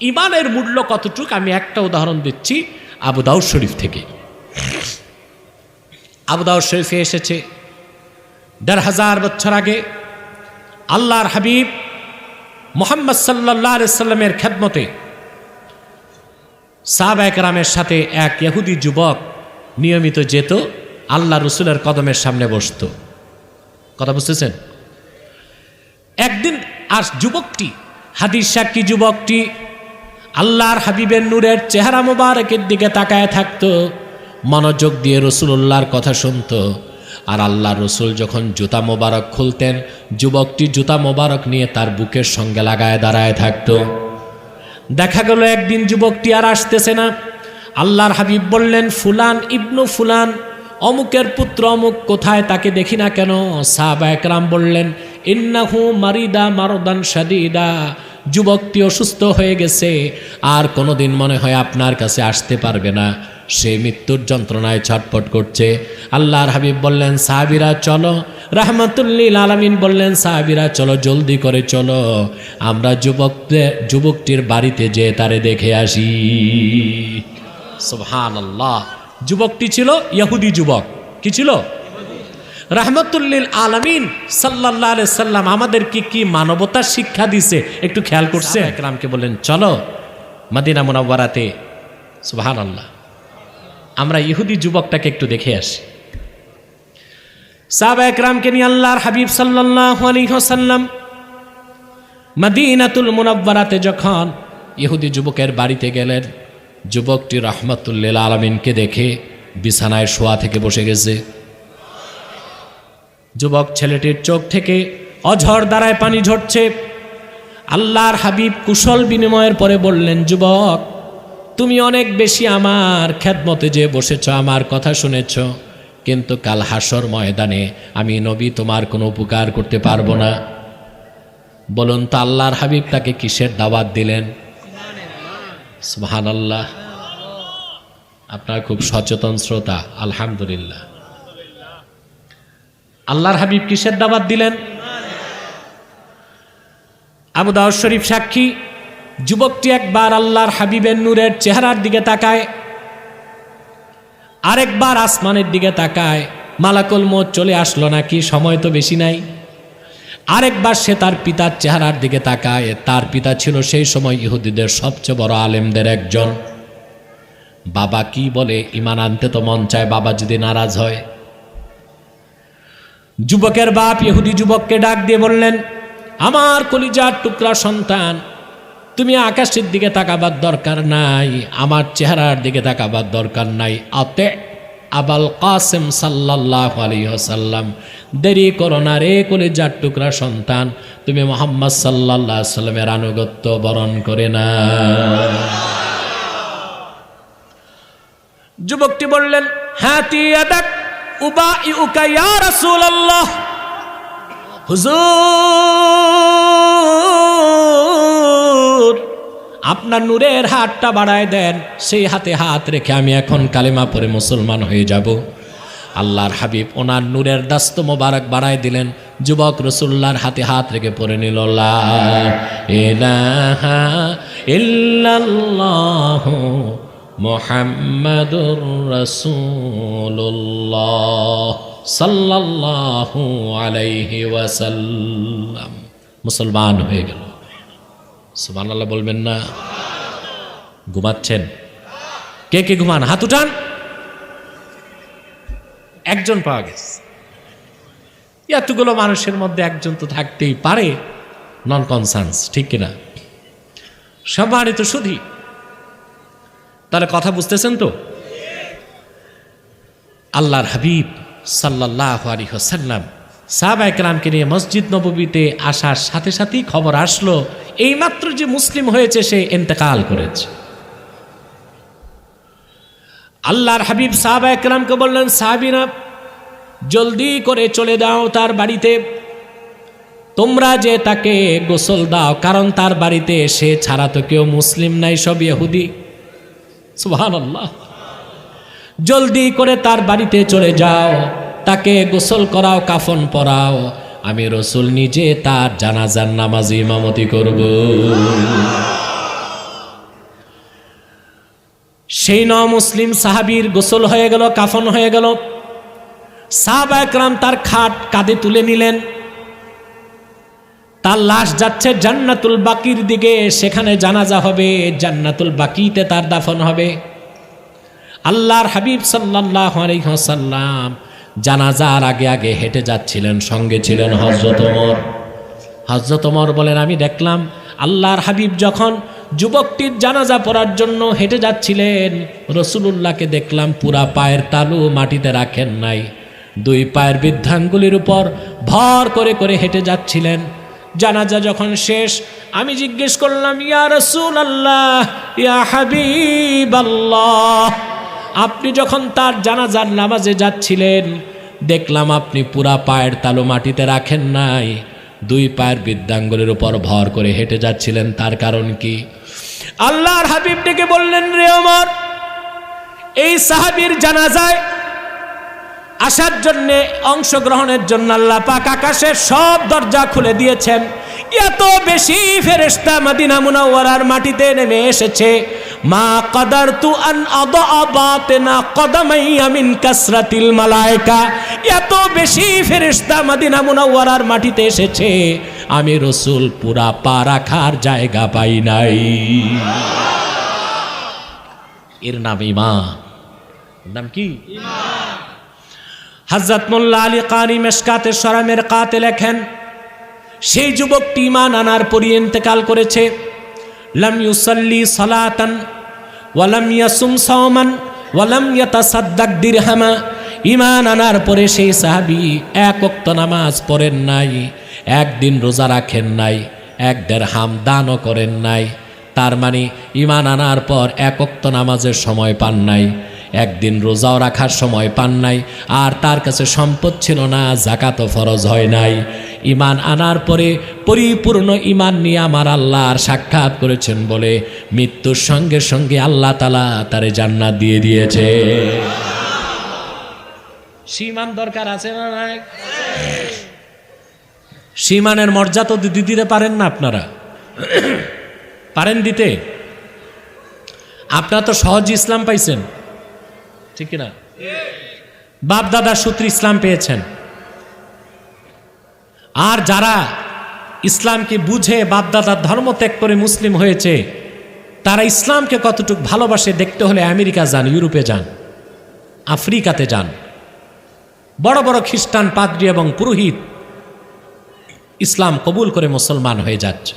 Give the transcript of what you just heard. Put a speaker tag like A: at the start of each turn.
A: ইমানের মূল্য কতটুক? আমি একটা উদাহরণ দিচ্ছি আবু দাউদ শরীফ থেকে। আবু দাউদ শরীফে এসেছে। দেড় হাজার বছর আগে আল্লাহর হাবিব মোহাম্মদ সাল্লাহ সাল্লামের খেদমতে সাহাবা একরামের সাথে এক ইহুদি যুবক নিয়মিত যেত আল্লাহ রসুলের কদমের সামনে বসতো। কথা বুঝতেছেন? একদিন আর যুবকটি, হাদিস সাক্ষী যুবকটি আল্লাহর হাবিবের নূরের চেহারা মোবারকের দিকে তাকায় থাকতো, মনোযোগ দিয়ে রসুল্লাহর কথা শুনত। আর আল্লাহ রসুল যখন জুতা মোবারক খুলতেন, যুবকটি জুতা মোবারক নিয়ে তার বুকের সঙ্গে লাগায় দাঁড়ায় থাকতো। দেখা গেল একদিন যুবকটি আর আসতেছে না। আল্লাহর হাবিব বললেন, ফুলান ইবনু ফুলান, অমুকের পুত্র অমুক কোথায় তাকে দেখি না কেন? সাহাবা একরাম বললেন, ইন্নাহু মারিদা মারদান সাদিদা যুবকটি অসুস্থ হয়ে গেছে, আর কোনোদিন মনে হয় আপনার কাছে আসতে পারবে না। সে মৃত্যুর যন্ত্রণায় ছটফট করছে। আল্লাহর হাবিব বললেন, সাহাবিরা, চলো। রাহমাতুল্লিল আলামিন বললেন, সাহাবিরা, চলো, জলদি করে চলো। আমরা যুবকদের, যুবকটির বাড়িতে যে তারে দেখে আসি। সুবহান আল্লাহ যুবকটি ছিল ইহুদি যুবক। কি ছিল? রাহমাতুল্লিল আলামিন সাল্লাহ সাল্লাম আমাদেরকে কি মানবতার শিক্ষা দিছে? একটু খেয়াল করছে একরামকে বললেন চলো মাদিনা মুনাওয়ারাতে। সুবহান আল্লাহ আমরা ইহুদি যুবকটাকে একটু দেখে আসি। সাহাবা একরামকে নিয়ে আল্লাহর হাবিব সাল্লাহ আলিহাসাল্লাম মাদিনাতুল মুনাব্বারাতে যখন ইহুদি যুবকের বাড়িতে গেলেন যুবকটি রহমতুল্লিল আলমিনকে দেখে বিছানায় শোয়া থেকে বসে গেছে। যুবক ছেলেটির চোখ থেকে অঝর দ্বারায় পানি ঝরছে। আল্লাহর হাবিব কুশল বিনিময়ের পরে বললেন, যুবক, তুমি অনেক বেশি আমার খ্যাতমতে যে বসেছ, আমার কথা শুনেছ। কিন্তু কাল হাসর ময়দানে আমি নবী, তোমার কোনো উপকার করতে পারব না। বলুন তো, আল্লাহর হাবিব তাকে কিসের দাওয়াত দিলেন? সুহান আল্লাহ আপনার খুব সচেতন শ্রোতা, আলহামদুলিল্লাহ। আল্লাহর হাবিব কিসের দাওয়াত দিলেন? আবু দাউদ শরীফ সাক্ষী, যুবকটি একবার আল্লাহর হাবিবের নূরের চেহারার দিকে তাকায়, আরেকবার আসমানের দিকে তাকায়, মালাকুল মোট চলে আসলো নাকি? সময় তো বেশি নাই। আরেকবার সে তার পিতার চেহারার দিকে তাকায়, তার পিতা ছিল সেই সময় ইহুদিদের সবচেয়ে বড় আলেমদের একজন। বাবা কি বলে? ইমান আনতে তো মন চায় বাবা যদি নারাজ হয়। যুবকের বাপ ইহুদি যুবককে ডাক দিয়ে বললেন, আমার কলিজার টুকরা সন্তান, তুমি আকাশের দিকে তাকাবার দরকার নাই, আমার চেহারার দিকে তাকাবার দরকার নাই। আতে আবাল কাসেম সাল্লাহ আলিহাসাল্লাম দেরি করো না রে কলিজার টুকরা সন্তান, তুমি মোহাম্মদ সাল্লাহ সাল্লামের আনুগত্য বরণ করে না। যুবকটি বললেন হ্যাঁ তিয়াদাক আপনার নূরের হাতটা বাড়ায় দেন, সেই হাতে হাত রেখে আমি এখন কালেমা পরে মুসলমান হয়ে যাব। আল্লাহর হাবিব ওনার নূরের দাস্ত মোবারক বাড়ায় দিলেন, যুবক রসুল্লাহর হাতে হাত রেখে পরে নিল ইলাহা ইল্লাল্লাহ। মোহাম্মদুর রসুল্লাহ সাল্লাল্লাহু আলাইহি ওয়াসাল্লাম। মুসলমান হয়ে গেল। সুবহানাল্লাহ বলবেন না। ঘুমাচ্ছেন। কে কে ঘুমান? হাত উঠান। একজন পাওয়া গেছে। এতগুলো মানুষের মধ্যে একজন তো থাকতেই পারে। নন কনসার্নস ঠিক কিনা? তো শুধু তাহলে কথা বুঝতেছেন তো? আল্লাহর হাবিব সাল্লাহ আলী হোসাল্লাম একরামকে নিয়ে মসজিদ নবীতে আসার সাথে সাথেই খবর আসলো, এইমাত্র যে মুসলিম হয়েছে সে এন্তেকাল করেছে। আল্লাহর হাবিব সাহাবা একরামকে বললেন সাহাবিনা জলদি করে চলে দাও তার বাড়িতে। তোমরা যে তাকে গোসল দাও, কারণ তার বাড়িতে সে ছাড়া তো কেউ মুসলিম নাই, সব ইহুদি। সুহান জলদি করে তার বাড়িতে চলে যাও, তাকে গোসল করাও, কাফন পরাও। আমি রসুল নিজে তার জানাজার নামাজ ইমামতি করব। সেই ন মুসলিম সাহাবির গোসল হয়ে গেল, কাফন হয়ে গেল। সাহাবায়করাম তার খাট কাঁধে তুলে নিলেন। তার লাশ যাচ্ছে জান্নাতুল বাকির দিকে, সেখানে জানাজা হবে, জান্নাতুল বাকিতে তার দাফন হবে। আল্লাহর হাবিব সাল্লাহ আলহ্লাম জানাজার আগে আগে হেঁটে যাচ্ছিলেন, সঙ্গে ছিলেন হজরত ওমর। হজরত ওমর বলেন, আমি দেখলাম আল্লাহর হাবিব যখন যুবকটির জানাজা পড়ার জন্য হেঁটে যাচ্ছিলেন, রসুলুল্লাহকে দেখলাম পুরা পায়ের তালু মাটিতে রাখেন নাই। দুই পায়ের বৃদ্ধাঙ্গুলির উপর ভর করে করে হেঁটে যাচ্ছিলেন। জানাজা যখন শেষ, আমি জিজ্ঞেস করলাম, ইয়া রসুল আল্লাহ ইয়া হাবিব আল্লাহ আপনি যখন তার জানাজার নামাজে যাচ্ছিলেন, দেখলাম আপনি পুরা পায়ের তালু মাটিতে রাখেন নাই। দুই পায়ের বৃদ্ধাঙ্গুলের উপর ভর করে হেঁটে যাচ্ছিলেন। তার কারণ কি? আল্লাহর হাবিব ডেকে বললেন, রে ওমর, এই সাহাবীর জানাজায় আসার জন্যে, অংশগ্রহণের জন্য আল্লাহ পাক আকাশের সব দরজা খুলে দিয়েছেন। এত বেশি ফেরেস্তা মাদিনা মুনাওয়ারার মাটিতে নেমে এসেছে। মা কদার তু আন আবাতেনা কদামাইয়া মিন কাসরাতিল মালায়েকা। এত বেশি ফেরেস্তা মাদিনা মুনাওয়ারার মাটিতে এসেছে। আমি রসুল পুরা পা রাখার জায়গা পাই নাই। এর নাম ইমা নাম কি? হজরত মোল্লা আলী কানি মেশকাতের সরামের কাতে লেখেন, সেই যুবকটি ইমান আনার পরই ইন্তেকাল করেছে। লাম ইউসাল্লি সালাতান ওয়ালাম ইয়াসুম সাওমান ওয়ালাম ইয়াতাসাদ্দাক দিরহামা। ইমান আনার পরে সেই সাহাবী এক ওক্ত নামাজ পড়েন নাই, একদিন রোজা রাখেন নাই, এক দেড় হাম দানও করেন নাই। তার মানে ইমান আনার পর এক ওক্ত নামাজের সময় পান নাই। একদিন রোজাও রাখার সময় পান নাই, আর তার কাছে সম্পদ ছিল না জাকাতও ফরজ হয় নাই। ইমান আনার পরে পরিপূর্ণ ইমান নিয়ে আমার আল্লাহর সাক্ষাৎ করেছেন বলে মৃত্যুর সঙ্গে সঙ্গে আল্লাহ তালা তারে জান্নাত দিয়ে দিয়েছে। সীমান দরকার আছে না নাই? সীমানের মর্যাদা তো দি- দিতে পারেন না আপনারা। পারেন দিতে। আপনারা তো সহজ ইসলাম পাইছেন। ঠিক না বাপ দাদার সূত্রে ইসলাম পেয়েছেন। আর যারা ইসলামকে বুঝে বাপদাদার ধর্ম ত্যাগ করে মুসলিম হয়েছে, তারা ইসলামকে কতটুকু ভালোবাসে দেখতে হলে আমেরিকা যান, ইউরোপে যান, আফ্রিকাতে যান। বড় বড় খ্রিস্টান, পাদ্রী এবং পুরোহিত ইসলাম কবুল করে মুসলমান হয়ে যাচ্ছে।